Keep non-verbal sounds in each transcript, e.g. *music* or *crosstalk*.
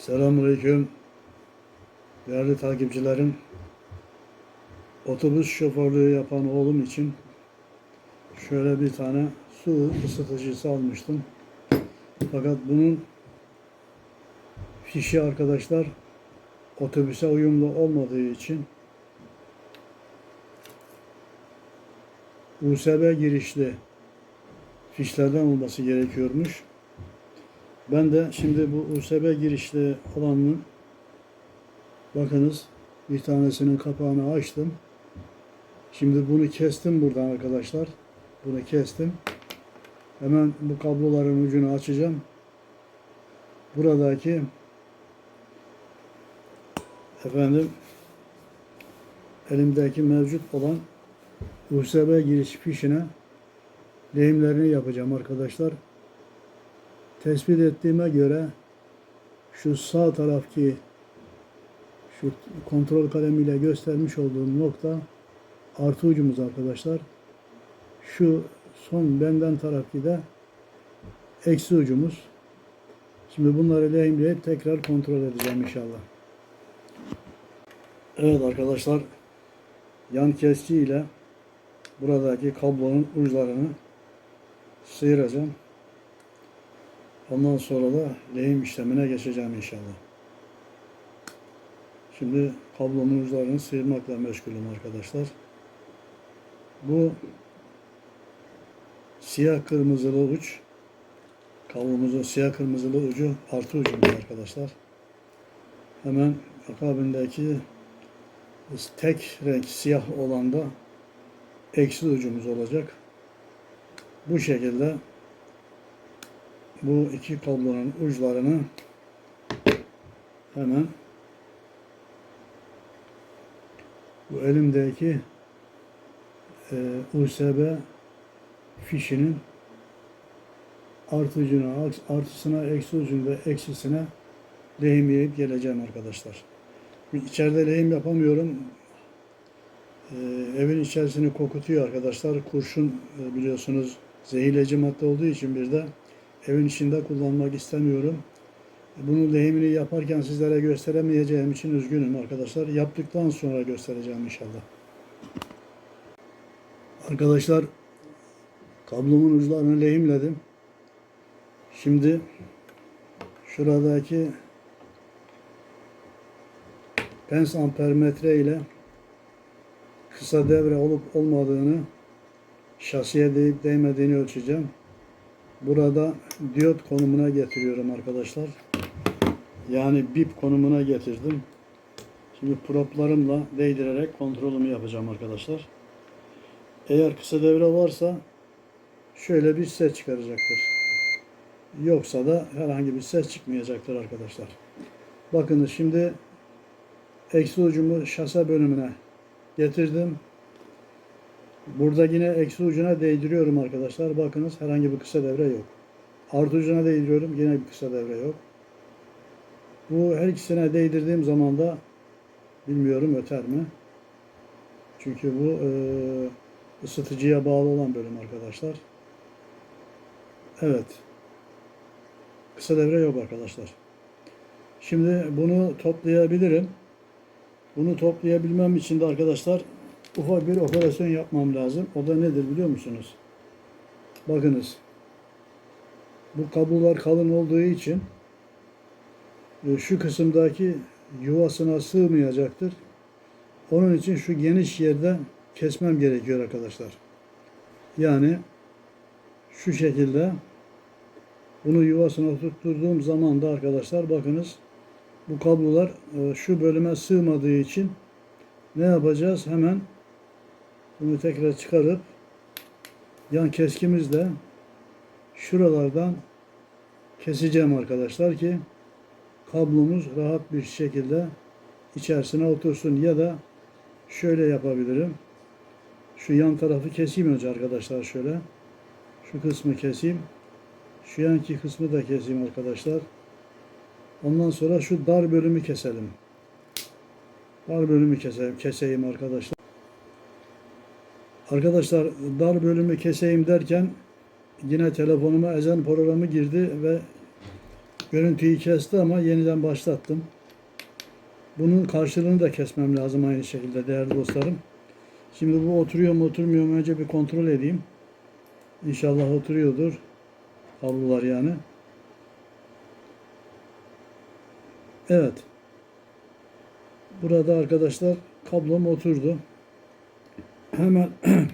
Selamünaleyküm. Değerli takipçilerim. Otobüs şoförlüğü yapan oğlum için şöyle bir tane su ısıtıcısı almıştım. Fakat bunun fişi arkadaşlar otobüse uyumlu olmadığı için USB girişli fişlerden olması gerekiyormuş. Ben de şimdi bu USB girişli olanın bakınız bir tanesinin kapağını açtım. Şimdi bunu kestim buradan arkadaşlar. Bunu kestim. Hemen bu kabloların ucunu açacağım. Buradaki efendim elimdeki mevcut olan USB giriş fişine lehimlerini yapacağım arkadaşlar tespit ettiğime göre şu sağ taraftaki şu kontrol kalemiyle göstermiş olduğum nokta artı ucumuz arkadaşlar. Şu son benden taraftaki de eksi ucumuz. Şimdi bunları lehimleyip tekrar kontrol edeceğim inşallah. Evet arkadaşlar yan kesici ile buradaki kablonun uçlarını sıyıracağım. Ondan sonra da lehim işlemine geçeceğim inşallah. Şimdi kablomun uçlarını sıyırmakla meşgulüm arkadaşlar. Bu siyah kırmızılı uç kablomuzun siyah kırmızılı ucu artı ucumuz arkadaşlar. Hemen akabindeki tek renk siyah olan da eksi ucumuz olacak. Bu şekilde bu iki kablonun uçlarını hemen bu elimdeki e, USB fişinin artı ucuna, artısına, eksi ucunda eksisine lehimleyip geleceğim arkadaşlar. İçeride lehim yapamıyorum. E, evin içerisini kokutuyor arkadaşlar. Kurşun e, biliyorsunuz zehirleyici madde olduğu için bir de evin içinde kullanmak istemiyorum. Bunu lehimini yaparken sizlere gösteremeyeceğim için üzgünüm arkadaşlar. Yaptıktan sonra göstereceğim inşallah. Arkadaşlar kablomun uçlarını lehimledim. Şimdi şuradaki pens ampermetre ile kısa devre olup olmadığını şasiye değip değmediğini ölçeceğim. Burada diyot konumuna getiriyorum arkadaşlar. Yani bip konumuna getirdim. Şimdi proplarımla değdirerek kontrolümü yapacağım arkadaşlar. Eğer kısa devre varsa şöyle bir ses çıkaracaktır. Yoksa da herhangi bir ses çıkmayacaktır arkadaşlar. Bakınız şimdi eksi ucumu şase bölümüne getirdim. Burada yine eksi ucuna değdiriyorum arkadaşlar. Bakınız herhangi bir kısa devre yok. Artı ucuna değdiriyorum. Yine bir kısa devre yok. Bu her ikisine değdirdiğim zaman da bilmiyorum öter mi? Çünkü bu e, ısıtıcıya bağlı olan bölüm arkadaşlar. Evet. Kısa devre yok arkadaşlar. Şimdi bunu toplayabilirim. Bunu toplayabilmem için de arkadaşlar ufak bir operasyon yapmam lazım. O da nedir biliyor musunuz? Bakınız. Bu kablolar kalın olduğu için e, şu kısımdaki yuvasına sığmayacaktır. Onun için şu geniş yerde kesmem gerekiyor arkadaşlar. Yani şu şekilde bunu yuvasına tutturduğum zaman da arkadaşlar bakınız bu kablolar e, şu bölüme sığmadığı için ne yapacağız? Hemen bunu tekrar çıkarıp yan keskimizle şuralardan keseceğim arkadaşlar ki kablomuz rahat bir şekilde içerisine otursun ya da şöyle yapabilirim. Şu yan tarafı keseyim önce arkadaşlar şöyle. Şu kısmı keseyim. Şu yanki kısmı da keseyim arkadaşlar. Ondan sonra şu dar bölümü keselim. Dar bölümü keseyim, keseyim arkadaşlar. Arkadaşlar dar bölümü keseyim derken yine telefonuma ezan programı girdi ve görüntüyü kesti ama yeniden başlattım. Bunun karşılığını da kesmem lazım aynı şekilde değerli dostlarım. Şimdi bu oturuyor mu oturmuyor mu önce bir kontrol edeyim. İnşallah oturuyordur. Kablolar yani. Evet. Burada arkadaşlar kablom oturdu. Hemen *clears throat*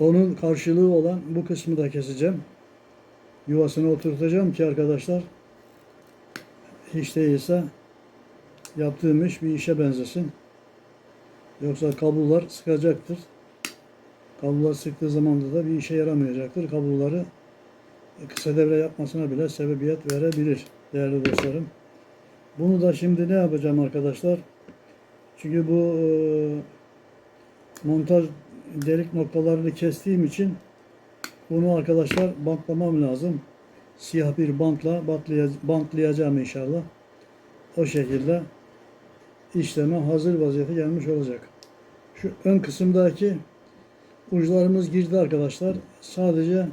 onun karşılığı olan bu kısmı da keseceğim. Yuvasına oturtacağım ki arkadaşlar hiç değilse yaptığım iş bir işe benzesin. Yoksa kablolar sıkacaktır. Kablolar sıktığı zaman da bir işe yaramayacaktır. Kabloları kısa devre yapmasına bile sebebiyet verebilir değerli dostlarım. Bunu da şimdi ne yapacağım arkadaşlar? Çünkü bu e, montaj delik noktalarını kestiğim için bunu arkadaşlar bantlamam lazım. Siyah bir bantla bantlaya- bantlayacağım inşallah. O şekilde işleme hazır vaziyete gelmiş olacak. Şu ön kısımdaki uçlarımız girdi arkadaşlar. Sadece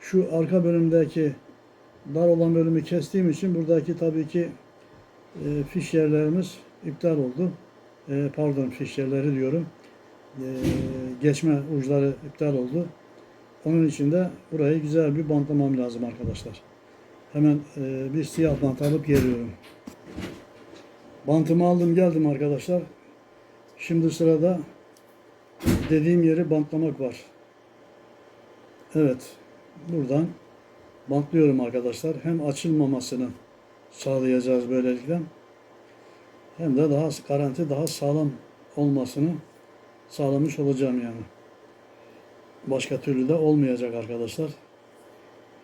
şu arka bölümdeki dar olan bölümü kestiğim için buradaki tabii ki e, fiş yerlerimiz iptal oldu. E, pardon fiş yerleri diyorum. E, geçme uçları iptal oldu. Onun için de burayı güzel bir bantlamam lazım arkadaşlar. Hemen e, bir siyah bant alıp geliyorum. Bantımı aldım geldim arkadaşlar. Şimdi sırada dediğim yeri bantlamak var. Evet. Buradan bantlıyorum arkadaşlar. Hem açılmamasını sağlayacağız böylelikle. Hem de daha garanti daha sağlam olmasını sağlamış olacağım yani. Başka türlü de olmayacak arkadaşlar.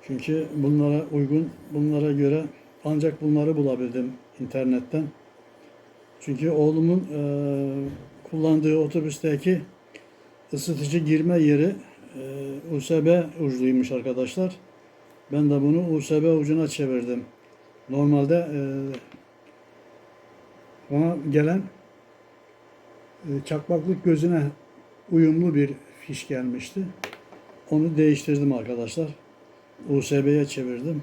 Çünkü bunlara uygun, bunlara göre ancak bunları bulabildim internetten. Çünkü oğlumun e, kullandığı otobüsteki ısıtıcı girme yeri e, USB ucluymuş arkadaşlar. Ben de bunu USB ucuna çevirdim. Normalde e, bana gelen çakmaklık gözüne uyumlu bir fiş gelmişti. Onu değiştirdim arkadaşlar. USB'ye çevirdim.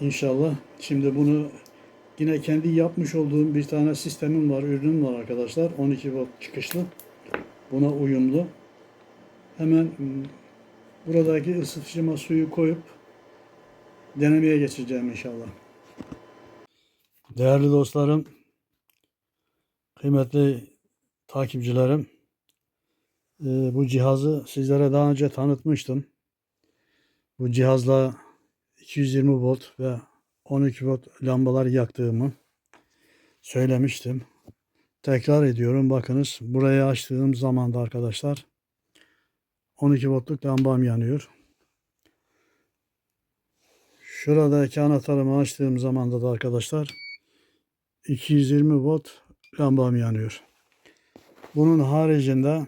İnşallah şimdi bunu yine kendi yapmış olduğum bir tane sistemim var, ürünüm var arkadaşlar. 12 volt çıkışlı. Buna uyumlu. Hemen mm, buradaki ısıtıcıma suyu koyup denemeye geçeceğim inşallah. Değerli dostlarım, kıymetli takipçilerim, e, bu cihazı sizlere daha önce tanıtmıştım. Bu cihazla 220 volt ve 12 volt lambalar yaktığımı söylemiştim. Tekrar ediyorum bakınız burayı açtığım zaman da arkadaşlar 12 voltluk lambam yanıyor. Şuradaki anahtarımı açtığım zaman da arkadaşlar 220 volt lambam yanıyor. Bunun haricinde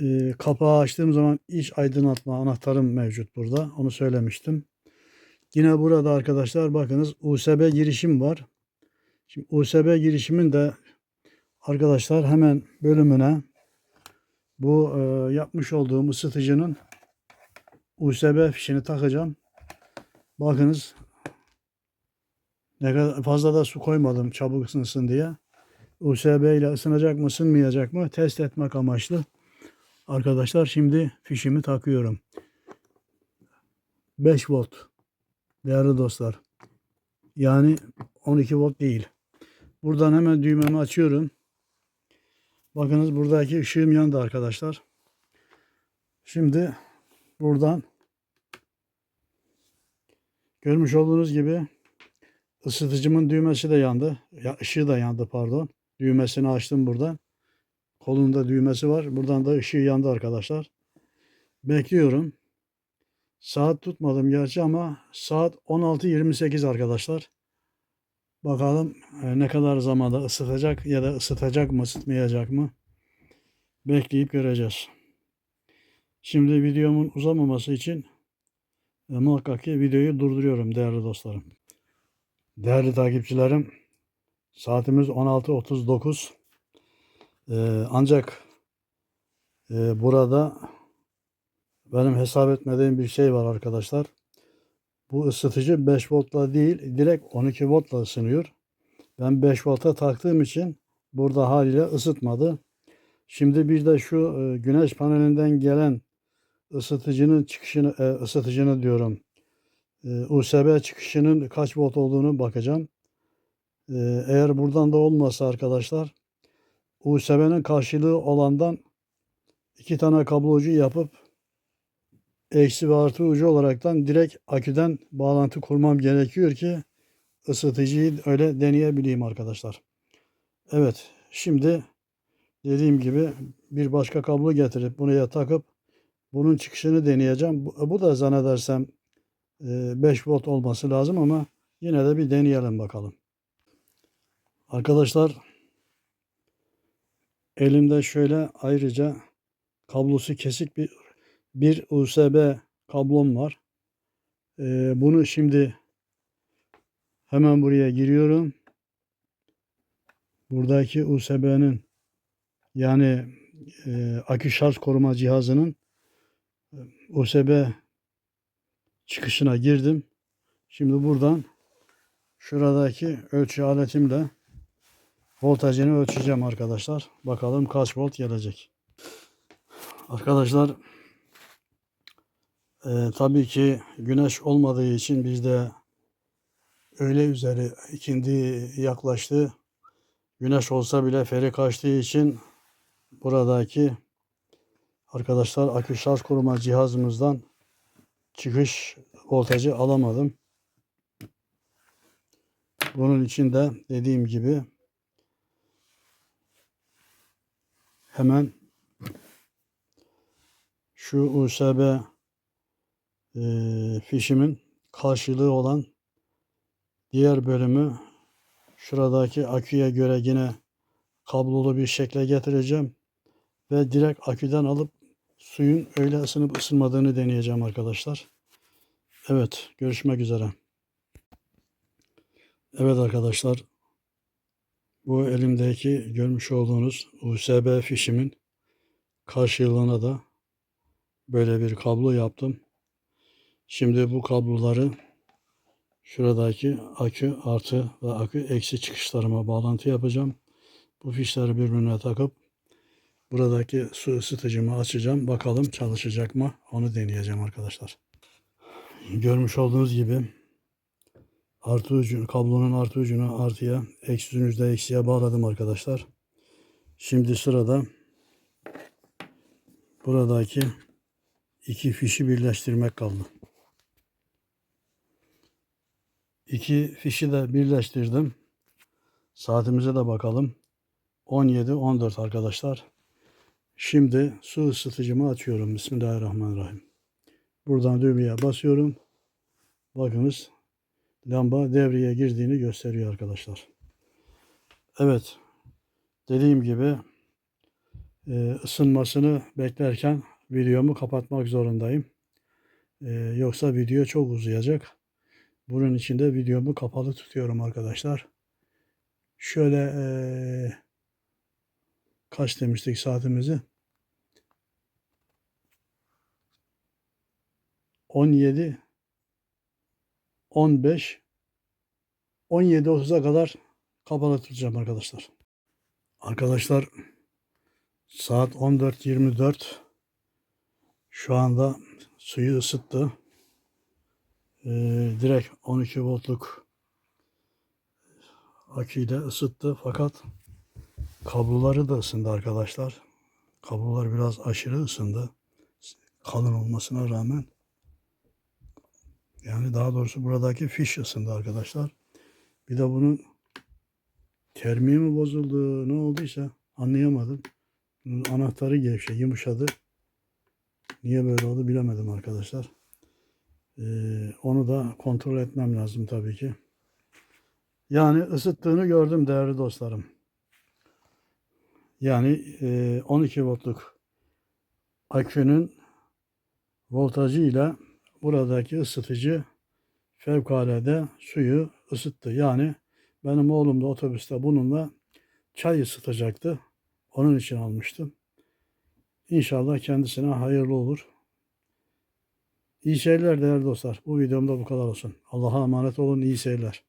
e, kapağı açtığım zaman iç aydınlatma anahtarım mevcut burada. Onu söylemiştim. Yine burada arkadaşlar bakınız USB girişim var. Şimdi USB girişimin de arkadaşlar hemen bölümüne bu e, yapmış olduğum ısıtıcının USB fişini takacağım. Bakınız ne kadar fazla da su koymadım çabuk ısınsın diye. USB ile ısınacak mı ısınmayacak mı test etmek amaçlı. Arkadaşlar şimdi fişimi takıyorum. 5 volt. Değerli dostlar. Yani 12 volt değil. Buradan hemen düğmemi açıyorum. Bakınız buradaki ışığım yandı arkadaşlar. Şimdi buradan görmüş olduğunuz gibi ısıtıcımın düğmesi de yandı. Ya ışığı da yandı pardon. Düğmesini açtım buradan. Kolunda düğmesi var. Buradan da ışığı yandı arkadaşlar. Bekliyorum. Saat tutmadım gerçi ama saat 16.28 arkadaşlar. Bakalım e, ne kadar zamanda ısıtacak ya da ısıtacak mı ısıtmayacak mı bekleyip göreceğiz. Şimdi videomun uzamaması için e, muhakkak ki videoyu durduruyorum değerli dostlarım. Değerli takipçilerim saatimiz 16.39 ee, ancak e, burada benim hesap etmediğim bir şey var arkadaşlar. Bu ısıtıcı 5 voltla değil direkt 12 voltla ısınıyor. Ben 5 volta taktığım için burada haliyle ısıtmadı. Şimdi bir de şu e, güneş panelinden gelen ısıtıcının çıkışını e, ısıtıcını diyorum. E, USB çıkışının kaç volt olduğunu bakacağım. E, eğer buradan da olmasa arkadaşlar USB'nin karşılığı olandan iki tane kablo ucu yapıp eksi ve artı ucu olaraktan direkt aküden bağlantı kurmam gerekiyor ki ısıtıcıyı öyle deneyebileyim arkadaşlar. Evet şimdi dediğim gibi bir başka kablo getirip buraya takıp bunun çıkışını deneyeceğim. Bu, bu da zannedersem 5 volt olması lazım ama yine de bir deneyelim bakalım. Arkadaşlar elimde şöyle ayrıca kablosu kesik bir bir USB kablom var. E, bunu şimdi hemen buraya giriyorum. Buradaki USB'nin yani e, akü şarj koruma cihazının e, USB çıkışına girdim. Şimdi buradan şuradaki ölçü aletimle voltajını ölçeceğim arkadaşlar. Bakalım kaç volt gelecek. Arkadaşlar e, tabii ki güneş olmadığı için bizde öğle üzeri ikindi yaklaştı. Güneş olsa bile feri kaçtığı için buradaki arkadaşlar akü şarj koruma cihazımızdan çıkış voltajı alamadım. Bunun için de dediğim gibi hemen şu USB e, fişimin karşılığı olan diğer bölümü şuradaki aküye göre yine kablolu bir şekle getireceğim ve direkt aküden alıp suyun öyle ısınıp ısınmadığını deneyeceğim arkadaşlar. Evet, görüşmek üzere. Evet arkadaşlar, bu elimdeki görmüş olduğunuz USB fişimin karşılığına da böyle bir kablo yaptım. Şimdi bu kabloları şuradaki akü artı ve akü eksi çıkışlarıma bağlantı yapacağım. Bu fişleri birbirine takıp buradaki su ısıtıcımı açacağım. Bakalım çalışacak mı? Onu deneyeceğim arkadaşlar. Görmüş olduğunuz gibi artı ucu, kablonun artı ucunu artıya, eksi ucunu da eksiye bağladım arkadaşlar. Şimdi sırada buradaki iki fişi birleştirmek kaldı. İki fişi de birleştirdim. Saatimize de bakalım. 17-14 arkadaşlar. Şimdi su ısıtıcımı açıyorum. Bismillahirrahmanirrahim. Buradan düğmeye basıyorum. Bakınız lamba devreye girdiğini gösteriyor arkadaşlar. Evet. Dediğim gibi e, ısınmasını beklerken videomu kapatmak zorundayım. E, yoksa video çok uzayacak. Bunun için de videomu kapalı tutuyorum arkadaşlar. Şöyle e, kaç demiştik saatimizi? 17 15 17 30'a kadar kapalı tutacağım arkadaşlar. Arkadaşlar saat 14.24 şu anda suyu ısıttı. Ee, direkt 12 voltluk aküyle ısıttı fakat kabloları da ısındı arkadaşlar. Kablolar biraz aşırı ısındı. Kalın olmasına rağmen. Yani daha doğrusu buradaki fiş ısındı arkadaşlar. Bir de bunun termiği mi bozuldu ne olduysa anlayamadım. Bunun anahtarı gevşe yumuşadı. Niye böyle oldu bilemedim arkadaşlar. Ee, onu da kontrol etmem lazım tabii ki. Yani ısıttığını gördüm değerli dostlarım. Yani e, 12 voltluk akünün voltajıyla buradaki ısıtıcı fevkalade suyu ısıttı. Yani benim oğlum da otobüste bununla çay ısıtacaktı. Onun için almıştım. İnşallah kendisine hayırlı olur. İyi seyirler değerli dostlar. Bu videomda bu kadar olsun. Allah'a emanet olun. İyi seyirler.